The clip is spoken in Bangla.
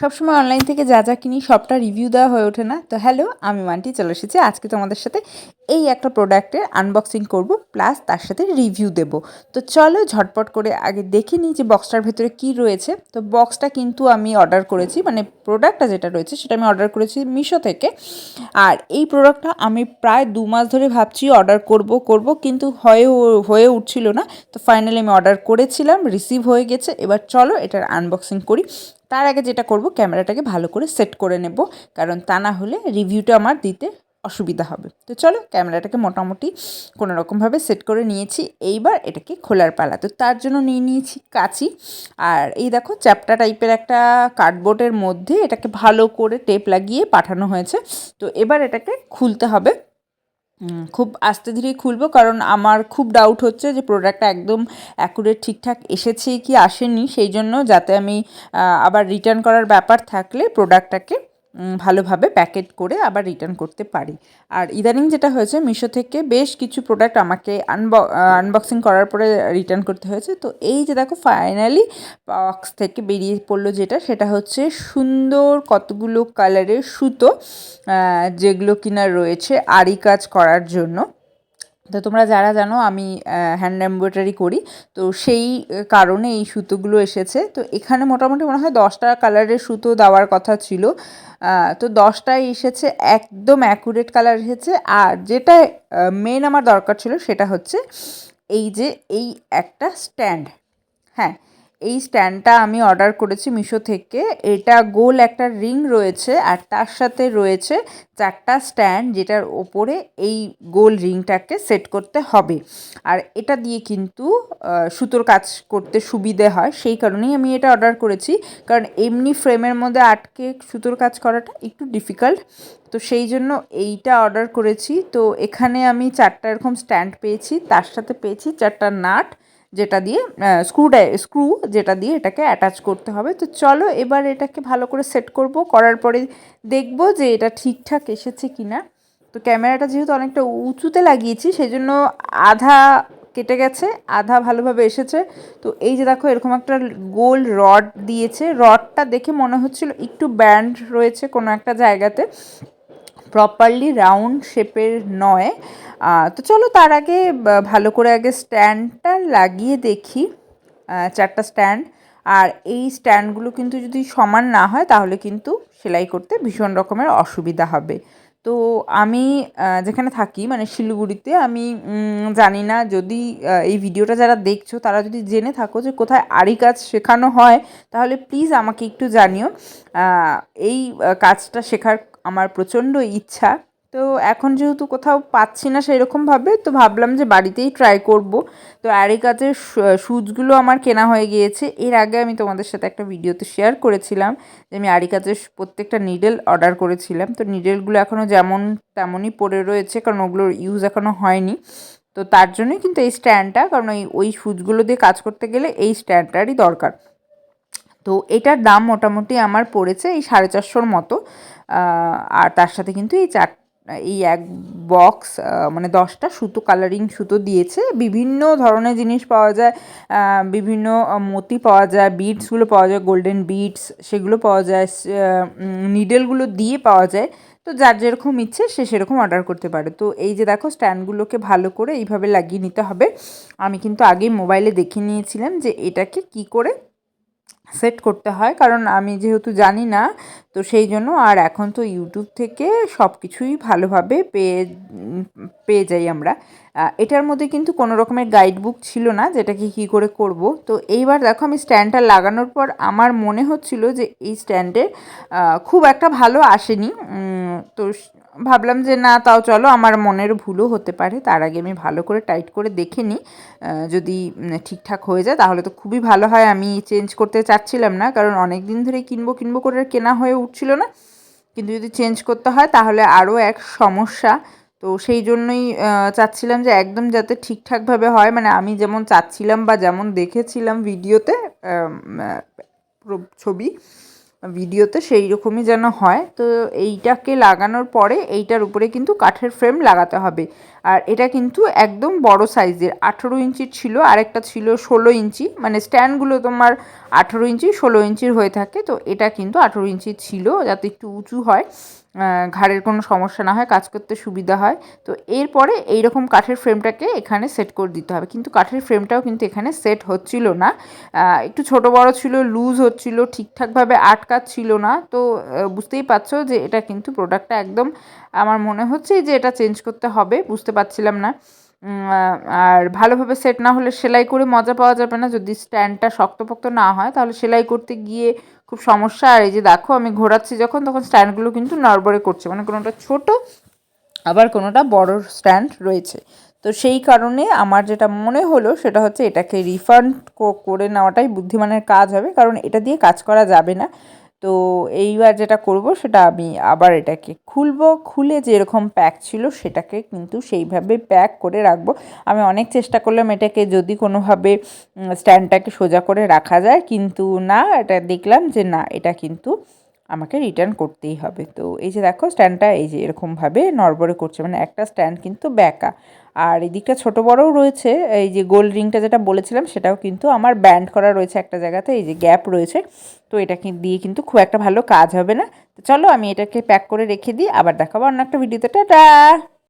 সবসময় অনলাইন থেকে যা যা কিনি সবটা রিভিউ দেওয়া হয়ে ওঠে না। তো হ্যালো আমি মান্টি চলে এসেছি। আজকে তোমাদের সাথে এই একটা প্রোডাক্টের আনবক্সিং করব প্লাস তার সাথে রিভিউ দেব। তো চলো ঝটপট করে আগে দেখে নিই যে বক্সটার ভেতরে কি রয়েছে। তো বক্সটা কিন্তু আমি অর্ডার করেছি মানে প্রোডাক্টটা যেটা রয়েছে সেটা আমি অর্ডার করেছি মিশো থেকে। আর এই প্রোডাক্টটা আমি প্রায় দু মাস ধরে ভাবছি অর্ডার করব করব, কিন্তু হয়ে হয়ে উঠছিল না। তো ফাইনালি আমি অর্ডার করেছিলাম রিসিভ হয়ে গেছে। এবার চলো এটার আনবক্সিং করি। তার আগে যেটা করব, ক্যামেরাটাকে ভালো করে সেট করে নেব। কারণ তা না হলে রিভিউটা আমার দিতে অসুবিধা হবে। তো চলো ক্যামেরাটাকে মোটামুটি কোনো রকমভাবে সেট করে নিয়েছি। এইবার এটাকে খোলার পালা। তো তার জন্য নিয়ে নিয়েছি কাঁচি। আর এই দেখো চ্যাপটা টাইপের একটা কার্ডবোর্ডের মধ্যে এটাকে ভালো করে টেপ লাগিয়ে পাঠানো হয়েছে। তো এবার এটাকে খুলতে হবে। খুব আস্তে ধীরেই খুলবো কারণ আমার খুব ডাউট হচ্ছে যে প্রোডাক্টটা একদম অ্যাকুরেট ঠিকঠাক এসেছে কি আসেনি। সেই জন্য যাতে আমি আবার রিটার্ন করার ব্যাপার থাকলে প্রোডাক্টটাকে ভালোভাবে প্যাকেট করে আবার রিটার্ন করতে পারি। আর ইদানিং যেটা হয়েছে, মিশো থেকে বেশ কিছু প্রোডাক্ট আমাকে আনব আনবক্সিং করার পরে রিটার্ন করতে হয়েছে। তো এই যে দেখো ফাইনালি বক্স থেকে বেরিয়ে পড়ল যেটা, সেটা হচ্ছে সুন্দর কতগুলো কালারের সুতো যেগুলো কিনা রয়েছে আড়ি কাজ করার জন্য। তো তোমরা যারা জানো, আমি হ্যান্ড এমব্রয়ডারি করি। তো সেই কারণে এই সুতোগুলো এসেছে। তো এখানে মোটামুটি মনে হয় দশটা কালারের সুতো দেওয়ার কথা ছিল। তো দশটায় এসেছে, একদম অ্যাকুরেট কালার এসেছে। আর যেটা মেন আমার দরকার ছিল সেটা হচ্ছে, এই যে, এই একটা স্ট্যান্ড হ্যাঁ এই স্ট্যান্ডটা আমি অর্ডার করেছি মিশো থেকে। এটা গোল একটা রিং রয়েছে আর তার সাথে রয়েছে চারটা স্ট্যান্ড যেটার ওপরে এই গোল রিংটাকে সেট করতে হবে। আর এটা দিয়ে কিন্তু সুতোর কাজ করতে সুবিধে হয়। সেই কারণেই আমি এটা অর্ডার করেছি। কারণ এমনি ফ্রেমের মধ্যে আটকে সুতোর কাজ করাটা একটু ডিফিকাল্ট। তো সেই জন্য এইটা অর্ডার করেছি। তো এখানে আমি চারটা এরকম স্ট্যান্ড পেয়েছি। তার সাথে পেয়েছি চারটা নাট। যেটা দিয়ে স্ক্রুটা স্ক্রু যেটা দিয়ে এটাকে অ্যাটাচ করতে হবে। তো চলো এবার এটাকে ভালো করে সেট করব। করার পরে দেখব যে এটা ঠিকঠাক এসেছে কি না তো ক্যামেরাটা যেহেতু অনেকটা উঁচুতে লাগিয়েছি সেই জন্য আধা কেটে গেছে, আধা ভালোভাবে এসেছে। তো এই যে দেখো, এরকম একটা গোল রড দিয়েছে। রডটা দেখে মনে হচ্ছিল একটু ব্যান্ড রয়েছে কোনো একটা জায়গাতে। প্রপারলি রাউন্ড শেপের নয়। তো চলো তার আগে ভালো করে আগে স্ট্যান্ডটা লাগিয়ে দেখি। চারটা স্ট্যান্ড আর এই স্ট্যান্ডগুলো কিন্তু যদি সমান না হয়, তাহলে কিন্তু সেলাই করতে ভীষণ রকমের অসুবিধা হবে। তো আমি যেখানে থাকি মানে শিলিগুড়িতে, আমি জানি না যদি এই ভিডিওটা যারা দেখছ, তারা যদি জেনে থাকো যে কোথায় আড়ি কাজ শেখানো হয়, তাহলে প্লিজ আমাকে একটু জানিও। এই কাজটা শেখার আমার প্রচণ্ড ইচ্ছা। তো এখন যেহেতু কোথাও পাচ্ছি না সেরকমভাবে, তো ভাবলাম যে বাড়িতেই ট্রাই করব। তো অ্যারিকাজের সুচগুলো আমার কেনা হয়ে গিয়েছে। এর আগে আমি তোমাদের সাথে একটা ভিডিওতে শেয়ার করেছিলাম যে আমি আরিকাজের প্রত্যেকটা নিডেল অর্ডার করেছিলাম। তো নিডেলগুলো এখনও যেমন তেমনই পড়ে রয়েছে, কারণ ওগুলোর ইউজ এখনও হয়নি। তো তার জন্যই কিন্তু এই স্ট্যান্ডটা কারণ ওই ওই সুচগুলো দিয়ে কাজ করতে গেলে এই স্ট্যান্ডটারই দরকার। তো এটার দাম মোটামুটি আমার পড়েছে এই সাড়ে চারশোর মতো। আর তার সাথে কিন্তু এই চার, এই এক বক্স মানে দশটা সুতো কালারিং সুতো দিয়েছে। বিভিন্ন ধরনের জিনিস পাওয়া যায় বিভিন্ন মতি পাওয়া যায় বিডসগুলো পাওয়া যায় গোল্ডেন বিডস সেগুলো পাওয়া যায় নিডেলগুলো দিয়ে পাওয়া যায়। তো যার যেরকম ইচ্ছে সে সেরকম অর্ডার করতে পারে। তো এই যে দেখো স্ট্যান্ডগুলোকে ভালো করে এইভাবে লাগিয়ে নিতে হবে। আমি কিন্তু আগেই মোবাইলে দেখে নিয়েছিলাম যে এটাকে কি করে সেট করতে হয়, কারণ আমি যেহেতু জানি না, তো সেই জন্য আর এখন তো ইউটিউব থেকে সব কিছুই ভালোভাবে পেয়ে পেয়ে যাই আমরা। এটার মধ্যে কিন্তু কোনো রকমের গাইড বুক ছিল না, যেটাকে কী করে করব। তো এইবার দেখো আমি স্ট্যান্ডটা লাগানোর পর আমার মনে হচ্ছিল যে এই স্ট্যান্ডে খুব একটা ভালো আসেনি। তো ভাবলাম যে না, তাও চলো, আমার মনের ভুলও হতে পারে, তার আগে আমি ভালো করে টাইট করে দেখে নিই। যদি ঠিকঠাক হয়ে যায়, তাহলে তো খুবই ভালো হয়, আমি চেঞ্জ করতে চাচ্ছিলাম না, কারণ অনেক দিন ধরে কিনবো কিনবো করে কেনা হয়ে উঠছিল না। কিন্তু যদি চেঞ্জ করতে হয়, তাহলে আরও এক সমস্যা। তো সেই জন্যই চাচ্ছিলাম যে একদম যাতে ঠিকঠাকভাবে হয়। মানে আমি যেমন চাচ্ছিলাম বা যেমন দেখেছিলাম ভিডিওতে ছবি ভিডিওতে সেই রকমই যেন হয়। তো এইটাকে লাগানোর পরে এইটার উপরে কিন্তু কাঠের ফ্রেম লাগাতে হবে। আর এটা কিন্তু একদম বড় সাইজের আঠেরো ইঞ্চির ছিল, আরেকটা ছিল ষোলো ইঞ্চি। মানে স্ট্যান্ডগুলো তোমার আঠেরো ইঞ্চি, ষোলো ইঞ্চির হয়ে থাকে। তো এটা কিন্তু আঠেরো ইঞ্চি ছিল, যাতে একটু উঁচু হয়। ঘাড়ের কোনো সমস্যা না হয়, কাজ করতে সুবিধা হয়। তো এরপরে এইরকম কাঠের ফ্রেমটাকে এখানে সেট করে দিতে হবে। কিন্তু কাঠের ফ্রেমটাও কিন্তু এখানে সেট হচ্ছিল না। একটু ছোট বড় ছিল লুজ হচ্ছিল, ঠিকঠাকভাবে আটকাচ্ছিল না। তো বুঝতেই পারছ যে এটা কিন্তু প্রোডাক্টটা একদম আমার মনে হচ্ছে যে এটা চেঞ্জ করতে হবে, বুঝতে পারছিলাম না। আর ভালোভাবে সেট না হলে সেলাই করে মজা পাওয়া যাবে না। যদি স্ট্যান্ডটা শক্তপোক্ত না হয়, তাহলে সেলাই করতে গিয়ে খুব সমস্যা। আর এই যে দেখো, আমি ঘোরাচ্ছি যখন, তখন স্ট্যান্ডগুলো কিন্তু নড়বড়ে করছে। মানে কোনোটা ছোট, আবার কোনোটা বড় স্ট্যান্ড রয়েছে। তো সেই কারণে আমার যেটা মনে হলো, সেটা হচ্ছে এটাকে রিফান্ড করে নেওয়াটাই বুদ্ধিমানের কাজ হবে। কারণ এটা দিয়ে কাজ করা যাবে না। তো এইবার যেটা করব সেটা আমি আবার এটাকে খুলব। খুলে যেরকম প্যাক ছিল সেটাকে কিন্তু সেইভাবে প্যাক করে রাখব। আমি অনেক চেষ্টা করলাম এটাকে যদি কোনোভাবে স্ট্যান্ডটাকে সোজা করে রাখা যায়, কিন্তু না, এটা দেখলাম যে না, এটা কিন্তু আমাকে রিটার্ন করতেই হবে। তো এই যে দেখো স্ট্যান্ডটা এই যে এরকমভাবে নড়বড়ে করছে। মানে একটা স্ট্যান্ড কিন্তু ব্যাকা আর এদিকটা ছোটো বড়ও রয়েছে, এই যে গোল্ড রিংটা যেটা বলেছিলাম, সেটাও কিন্তু আমার ব্যান্ড করা রয়েছে একটা জায়গাতে, এই যে গ্যাপ রয়েছে। তো এটা দিয়ে কিন্তু খুব একটা ভালো কাজ হবে না। তো চলো আমি এটাকে প্যাক করে রেখে দিই, আবার দেখাবো অন্য একটা ভিডিওতে টাটা!